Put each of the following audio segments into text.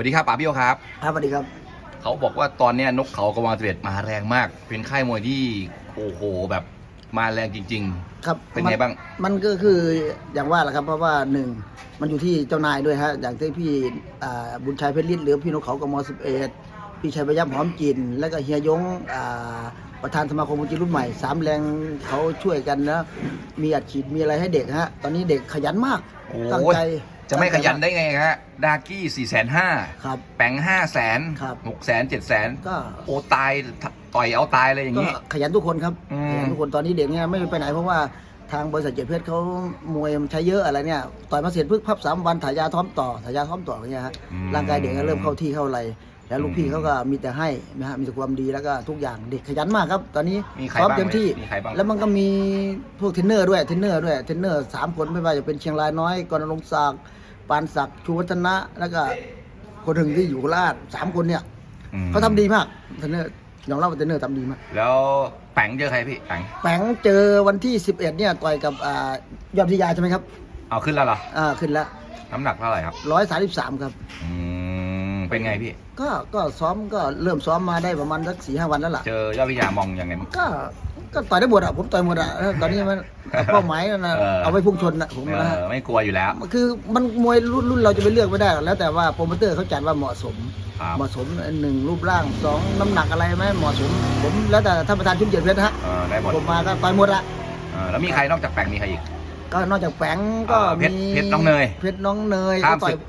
วัสดีครับป๋าเบี้ยวครับ ครับสวัสดีครับ เขาบอกว่าตอนเนี้ยนกเขากระวางเสด็จมาแรงมาก เป็นค่ายมวยที่โอ้โหแบบมาแรงจริงครับเป็นไงบ้างมันมันก็คืออย่างว่าแหละครับเพราะว่าหนึ่งมันอยู่ที่เจ้านายด้วยฮะอย่างที่พี่อ่าบุญชัยเพชรฤทธิ์หรือพี่นกเขากมสิบเอ็ดพี่ชัยพยับหอมจิน แล้วก็เฮียยงอ่า ประธานสมาคมมวยจีนรุ่นใหม่สามแรงเขาช่วยกันนะ มีอัดฉีดมีอะไรให้เด็กฮะ ตอนนี้เด็กขยันมากโอ้ตั้งใจๆจะไม่ขยันได้ไงฮะดากี้สี่แสนห้าครับ แปงห้าแสนครับ หกแสนเจ็ดแสนก็โอ้ตายต่อยเอาตายเลยอย่างก็นี้ ขยันทุกคนครับอืม ขยันทุกคนตอนนี้เด็กเนี่ยไม่ไปไหนเพราะว่าทางบริษัทเจ็ดเพชรเขามวยมันใช้เยอะอะไรเนี่ยต่อยมาเสร็จพึ่งพับสามวันถ่ายยาท้อมต่อถ่ายยาท้อมต่ออย่างเงี้ยฮะ อืมร่างกายเด็กก็เริ่มเข้าที่เข้าอะไร แล้วลูกอืมพี่เขาก็มีแต่ให้นะฮะมีแต่ความดีแล้วก็ทุกอย่างเด็กขยันมากครับ ตอนนี้มีใครซ้อมบ้างเต็มที่ มีใครบ้าง แล้วมันก็มีพวกเทรนเนอร์ด้วยเทรนเนอร์ด้วยเทรนเนอร์สามคนไม่ว่าจะเป็นเชียงรายน้อยกรณรงค์ศักดิ์ปานศักดิ์ชูวัฒนะ แล้วก็คนหนึ่งที่อยู่โคราชสามคนเนี่ยอืม เขาทำดีมากเทรนเนอร์ยอมรับว่าเทรนเนอร์ทำดีมาก แล้วแปงเจอใครพี่แปงแปงเจอวันที่ 11 เนี่ยต่อยกับอ่ายอดวิทยาใช่ไหมครับเอาขึ้นแล้วเหรอ อ่าขึ้นแล้วน้ำหนักเท่าไหร่ครับ 133 ครับ อืม เป็นไงพี่ ก็ก็ซ้อมก็เริ่มซ้อมมาได้ประมาณสักสี่ห้าวันแล้วล่ะ เจอยอดวิทยามองยังไงบ้าง ก็ก็ต่อยได้หมดอะผมต่อยหมดอะเออตอนนี้มัน เป้าหมายนะเออ เอาไปพุ่งชนนะผมเอนะฮะอไม่กลัวอยู่แล้ว คือมันมวยรุ่นรุ่นเราจะไปเลือกไม่ได้หรอกแล้วแต่ว่าโปรโมเตอร์เขาจัดว่าเหมาะสม ครับเหมาะสมหนึ่งรูปร่างสองน้ำหนักอะไรไหมเหมาะสม ผมแล้วแต่ท่านประธานชุดเจ็ดเพชรนะฮะเออได้หมดผมมาก็ต่อยหมดละเออแล้วมีใครนอกจากแปงมีใครอีก ก็นอกจากแปงก็อ่าเพชรมีเพชรน้องเนยเพชรน้องเนยข้ามก็ต่อยศึก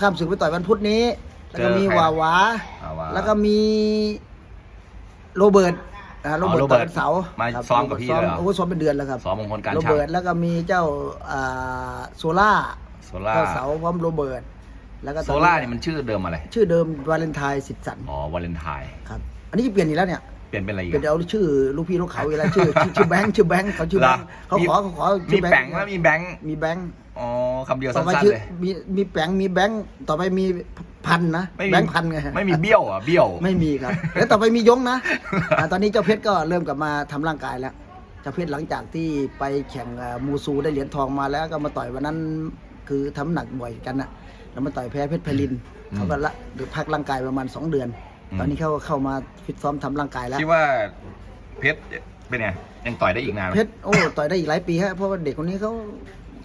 ข้ามศึกไปต่อยวันพุธนี้ แล้วก็เจอมีใคร วาวาอ่าว่าแล้วก็มีโรเบิร์ตอ่าโรเบิร์ตอ๋อโรเบิต่อร์ตวันเสาร์มาครับซ้อมกับพี่ซ้อมเลยเหรอ โอ้ซ้อมเป็นเดือนแล้วครับ สอมงคลการโรช่างเบิร์ตแล้วก็มีเจ้าอ่าโซล่าโซล่าก็เสาร์พร้อมโรเบิร์ตแล้วก็ตโซล่าเนี่ยมันชื่อเดิมอะไรชื่อเดิมวาเลนไทน์สิทธิ์สันอ๋อวาเลนไทน์ครับ อันนี้จะเปลี่ยนอีกแล้วเนี่ย เปลี่ยนเป็นอะไรอีกเปลี่ยนอะ เอาชื่อลูกพี่ลูกเขาอีกแล้วชื่อชื่อชื่อแบงค์ชื่อแบงค์เขาชื่อแบงค์เหรอ เขาขอมีเขาขอมีชื่อแปงแล้วมีแบงค์มีแบงค์อ๋อคำเดียวต่สั้อไปนชื่ๆอเลย มีมีแบงค์มีแบงค์ต่อไปมี พันนะไม่มี แบงค์พันไงไม่มีเบี้ยวอะเบี้ยว ไม่มีครับแล้วต่อไปมียงนะอ่าตอนนี้เจ้าเพชรก็เริ่มกลับมาทำร่างกายแล้วเจ้าเพชรหลังจากที่ไปแข่งเอ่อมูซูได้เหรียญทองมาแล้วก็มาต่อยวันนั้นคือทำหนักบ่อยกันนะแล้วมาต่อยแพ้เพชรไพลินอืมเขาก็ละหรือพักร่างกายประมาณ2เดือน อืม ตอนนี้เขาก็เข้ามาฟิตซ้อมทำร่างกายแล้ว คิดว่าเพชรเป็นไงยังต่อยได้อีกนานไหม เพชรโอ้ต่อยได้อีกหลายปีฮะเพราะว่าเด็กคนนี้เขา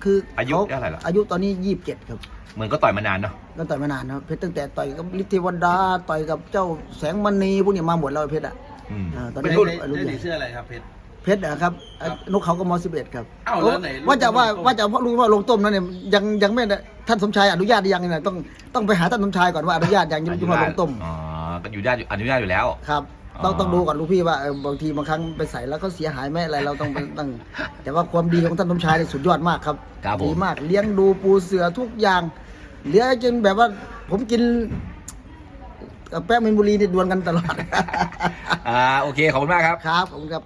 คืออายุเท่าไหร่ล่ะ อายุตอนนี้ยี่สิบเจ็ดครับเหมือนก็ต่อยมานานเนาะก็ต่อยมานานนะครับเพชรตั้งแต่ต่อยกับลิทธิวันดาต่อยกับเจ้าแสงมณีพวกนี้มาหมดแล้วเพชรอะอืม อ่าตอนเป็นี้นรุ่รุ่นนรุ่นได้ใหญ่สีเสื้ออะไรครับเพชร เพชรนะครับเอ่อครับนกเขาก็มสิบเอ็ดครับอ้าวแล้วไหนว่าจะว่าลงต้ม ว่าจะรู้ว่าลงต้มนั่นเนี่ยยังยังไม่ได้ท่านสมชายอนุญาตหรือยังเนี่ยต้องต้องไปหาท่านสมชายก่อนว่าอนุญาตยังยังว่าลงต้มอ๋อก็อยู่ได้อยู่อนุญาตอยู่แล้ว ครับ ต้องอ๋อต้องดูก่อนลูกพี่ว่าเออบางทีบางครั้งไปใส่แล้วเขาเสียหายไหมอะไรเราต้องต้อง แต่ว่าความดีของท่านสมชายเนี่ยสุดยอดมากครับครับผม ดีมากเลี้ยงดูปูเสือทุกอย่างเลี้ยงจนแบบว่าผมกินกับแป้งมินบุรีนี่ดวลกันตลอด อ่าโอเคขอบคุณมากครับ ครับผมครับ